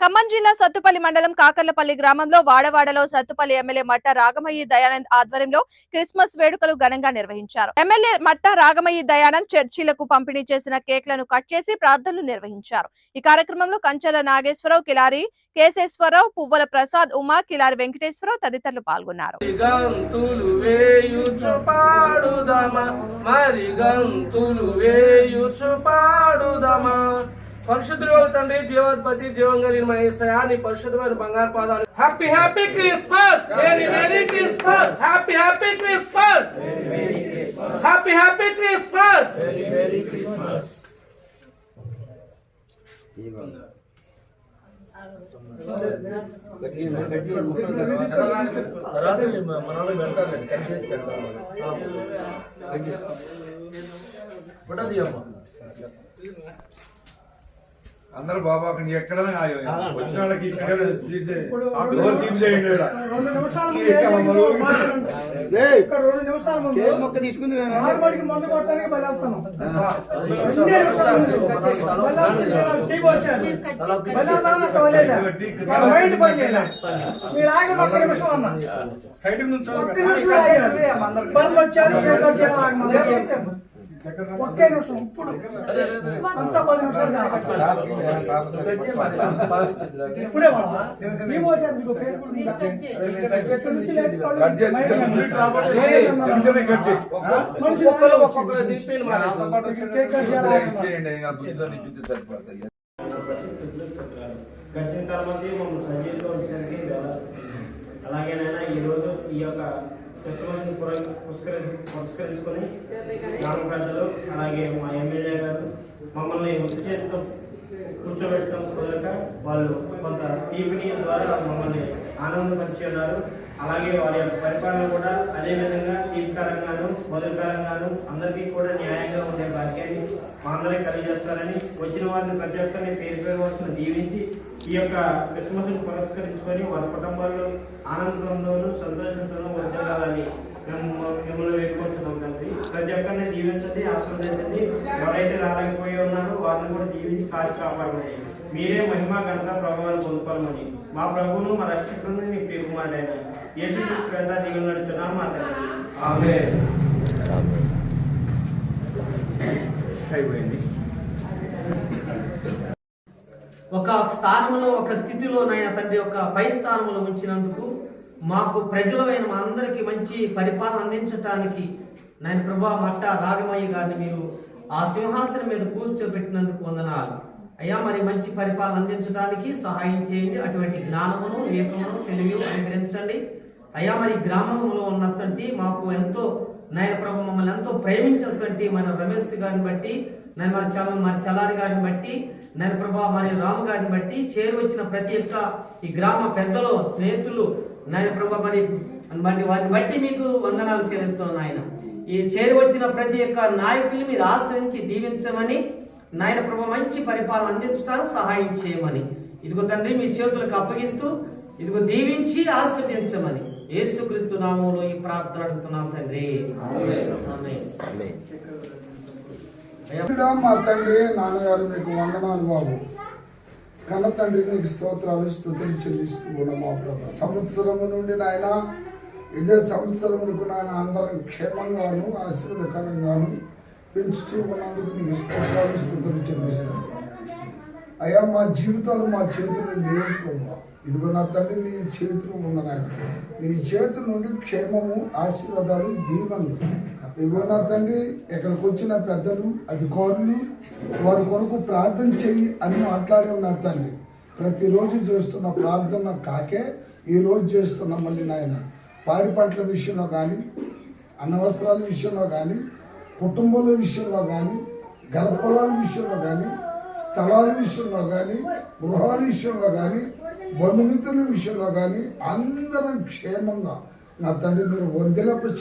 ఖమ్మం జిల్లా సత్తుపల్లి మండలం కాకర్లపల్లి గ్రామంలో వాడవాడలో సత్తుపల్లి ఎమ్మెల్యే మట్ట రాగమయ్యి దయానంద్ ఆధ్వర్యంలో క్రిస్మస్ వేడుకలు ఘనంగా నిర్వహించారు. ఎమ్మెల్యే మట్ట రాగమయ్యి దయానంద్ చర్చిలకు పంపిణీ చేసిన కేక్లను కట్ చేసి ప్రార్థనలు నిర్వహించారు. ఈ కార్యక్రమంలో కంచెల నాగేశ్వరరావు కిలారి కేశేశ్వరరావు పువ్వల ప్రసాద్ ఉమా కిలారి వెంకటేశ్వరరావు తదితరులు పాల్గొన్నారు. మరి గంతులు వేయుచు పాడుదమా. పరిశుద్ధుడు తండ్రి జీవోత్పత్తి జీవం కలిగిన మా యేసయ్యా, నీ పరిశుద్ధమైన బంగారు పాదాలు happy happy Christmas very very Christmas happy happy Christmas happy happy Christmas తర్వాత మనలో పెడతారు కట్ చేసి పెడతారు ఫోటో తీయమ్మా అందరూ బాబా అక్కడ ఎక్కడనే ఆగి- వచ్చిన వాళ్ళకి ముందు కొట్టడానికి. మీరు ఆగి ఒక్క నిమిషం అన్న. ఒక్క నిమిషం. బండ్లు వచ్చారు. ఒకే నిమిషం ఇప్పుడు. అంతా పది నిమిషాలు. ఇప్పుడే గడిచిన కాలమంది మమ్మల్ని సజీవంగా ఉంచడానికి వేలాది. అలాగే నాయన ఈరోజు ఈ యొక్క ఫెస్టివల్స్ పురస్కరి పురస్కరించుకొని గ్రామ పెద్దలు అలాగే మా ఎమ్మెల్యే గారు మమ్మల్ని ఒత్తి చేతితో కూర్చోబెట్టడం కుదరక వాళ్ళు కొంత టీవీని ద్వారా మమ్మల్ని ఆనందపరిచి ఉన్నారు అలాగే వారి యొక్క పరిపాలన కూడా అదే విధంగా తీర్కరంగాను మొదలుకరంగాను అందరికీ కూడా న్యాయంగా ఉండే భాగ్యాన్ని మా అందరికీ కలిగజేస్తారని వచ్చిన వారిని ప్రతి ఒక్కరిని పేరు పేరు వస్తున్న దీవించి ఈ యొక్క క్రిస్మస్ పురస్కరించుకొని వారి కుటుంబాల్లో ఆనందంతోనూ సంతోషంతోనూ వర్ధిల్లాలని మేము మిమ్మల్ని వేడుకుంటున్నాం తండ్రి. ప్రతి ఒక్కరిని దీవించండి ఆశీర్వదించండి. ఎవరైతే రాలేకపోయి ఉన్నారో వారిని కూడా దీవించి కాచి కాపాడమని. మీరే మహిమ ఘనత ప్రభావాలు పొందుకోవాలని. మా ప్రభువును మా రక్షకులను మీ ప్రియకుమారుడైన యేసు వెంట దిగులు నడుచున్నాం మా తండ్రి. ఆమె ఒక స్థానంలో ఒక స్థితిలో నాయన తండ్రి ఒక పై స్థానంలో ఉంచినందుకు మాకు ప్రజలమైన మా అందరికీ మంచి పరిపాలన అందించటానికి నాయన ప్రభా మట్ట రాగమయ్య గారిని మీరు ఆ సింహాసనం మీద కూర్చోబెట్టినందుకు వందనాలు. అయ్యా మరి మంచి పరిపాలన అందించడానికి సహాయం చేయండి. అటువంటి జ్ఞానమును వివేకమును తెలివి అనుగ్రహించండి. అయ్యా మరి గ్రామంలో ఉన్నటువంటి మాకు ఎంతో నాయన ప్రభు మమ్మల్ని ఎంతో ప్రేమించినటువంటి మన రమేష్ గారిని బట్టి నేను మరి చల మరి చలారి గారిని బట్టి నేను ప్రభా మరి రాము గారిని బట్టి చేరు వచ్చిన ప్రతి ఒక్క ఈ గ్రామ పెద్దలు స్నేహితులు నేను ప్రభా మరి మరి వారిని బట్టి మీకు వందనాలు చెల్లిస్తున్నాను ఆయన ఈ చేరు వచ్చిన ప్రతి ఒక్క నాయకుల్ని మీరు ఆశ్రయించి దీవించమని నాయన ప్రభు మంచి పరిపాలన అందించడానికి సహాయం చేయమని. ఇదిగో తండ్రి మీ చేతులకు అప్పగిస్తూ ఇదిగో దీవించి ఆశ్రయించమని. యేసుక్రీస్తు నామంలో ఈ ప్రార్థన అడుగుతున్నాం తండ్రి. మా తండ్రి? నాన్నగారు మీకు వందనాలు బాబు. కన్న తండ్రి నీకు స్తోత్రాలు స్థుతులు చెల్లిస్తూ ఉన్నాం మా ప్రభు. సంవత్సరము నుండి నాయన ఇదే సంవత్సరములకు నాయన అందరం క్షేమంగాను ఆశీర్వదకరంగాను పెంచుతూ ఉన్నందుకు నీకు స్తోత్రాలు స్థుతులు చెల్లిస్తాను అయ్యా మా జీవితాలు మా చేతులు లేవు ప్రభు. ఇదిగో నా తండ్రి నీ చేతిలో ఉన్న నాయన. నీ చేతి నుండి క్షేమము ఆశీర్వాదాలు దీవెనలు ఇదిగో నా తండ్రి ఇక్కడికి వచ్చిన పెద్దలు అధికారులు వారి కొరకు ప్రార్థన చెయ్యి అని మాట్లాడే నా తండ్రి. ప్రతిరోజు చేస్తున్న ప్రార్థన కాకే ఈ రోజు చేస్తున్న మళ్ళీ నాయన. పాడి పంటల విషయంలో కానీ అన్నవస్త్రాల విషయంలో కానీ కుటుంబాల విషయంలో కానీ గర్భలాల విషయంలో కానీ స్థలాల విషయంలో కానీ గృహాల విషయంలో కానీ బంధుమిత్రుల విషయంలో కానీ అందరం క్షేమంగా నా తండ్రి మీరు వర్ధిలప